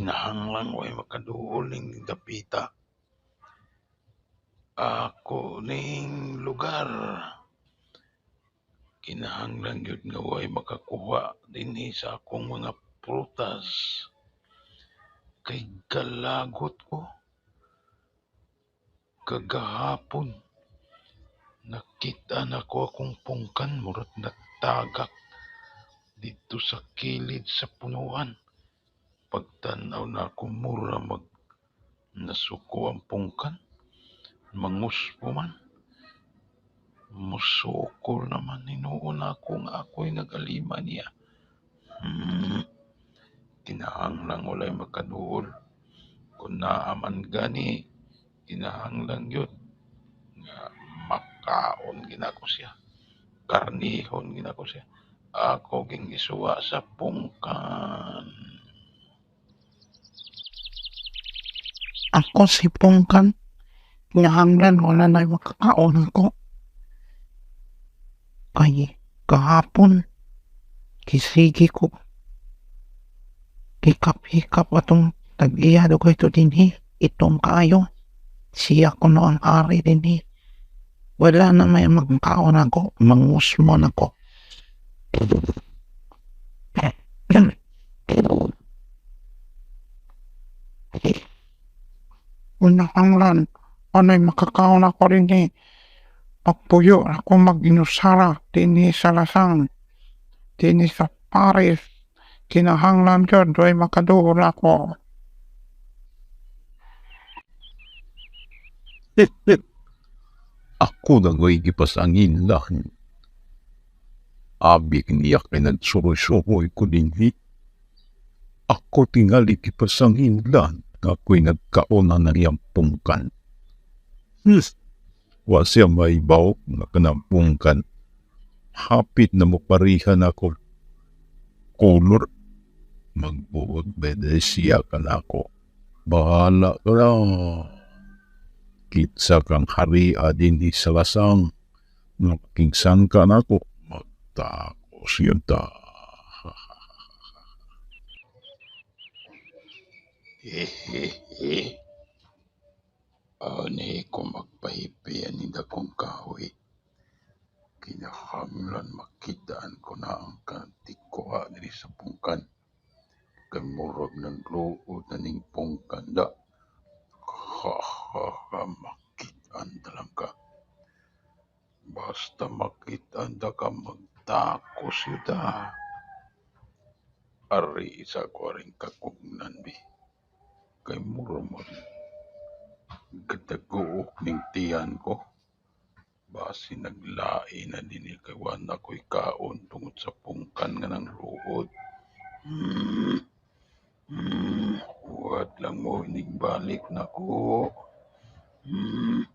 ginahanglan way makaduol dapita. Ako ning lugar. Kinahanglan gyud nga way makakuha dinhi eh sa akong mga prutas. Kay galagot ko. Kagahapon nakita na ko akong pungkan murot nagtagak dito sa kilid sa punuan. Pagtanaw na ako mag nasuko ang pungkan. Manguspo man. Musukol naman hinuon ako nga ako'y nagalima niya. Hmm. Kinahanglang walay makaduol. Kung naaman gani, kinahanglang yun nga makaon ginako siya. Karnihon ginako siya. Ako ging isuwa sa pungkan. Ako si Pungkan. Kinahanglan wala na makakaon ko. Ay, kahapon, kisigi ko. Hikap-hikap atong tag-iyado ko ito dinhi. Itong kayo. Siya ko no ang ari dinhi. Wala na may magkaon ako. Mangusmon ako. Unahanglan, ano'y makakaon ako rin eh. Pagpuyo ako mag-inusara, tini sa lasang, tini sa Paris. Kinahanglan yun, do'y makaduhol ako. Ako na go'y gipasangin lang. Abi niya kay nagsuroy-suroy ko dinhi. Ako tingali gipasangin lang. Ako'y nagkauna na niyang pungkan. Hmm. Wa siya may baw nga kanang pungkan. Hapit na mo parihan ako. Kolor. Magbuod bede siya ka na ako. Bahala ka na. Kitsa kang hari adin di sa lasang. Nakingsan ka na ako. Magtakos yun ta. Hehehe. Ani ko magpahipian ni dakong kahoy. Kinahanglan makitaan ko na ang kantikoa diri sa pungkan. Kay murag ng luod na ning pungkan da. Ha ha ha makitaan talaga. Basta makitaan da ka magtakos yuta. Ari isa ko rin kakugnan bi. Kay mura mo gadaguok ning tiyan ko. Basi naglain na din kay wala ko'y kaon tungod sa pungkan nga ng luod. Hmm. Hmm. Huwag lang mo balik na ko. Hmm.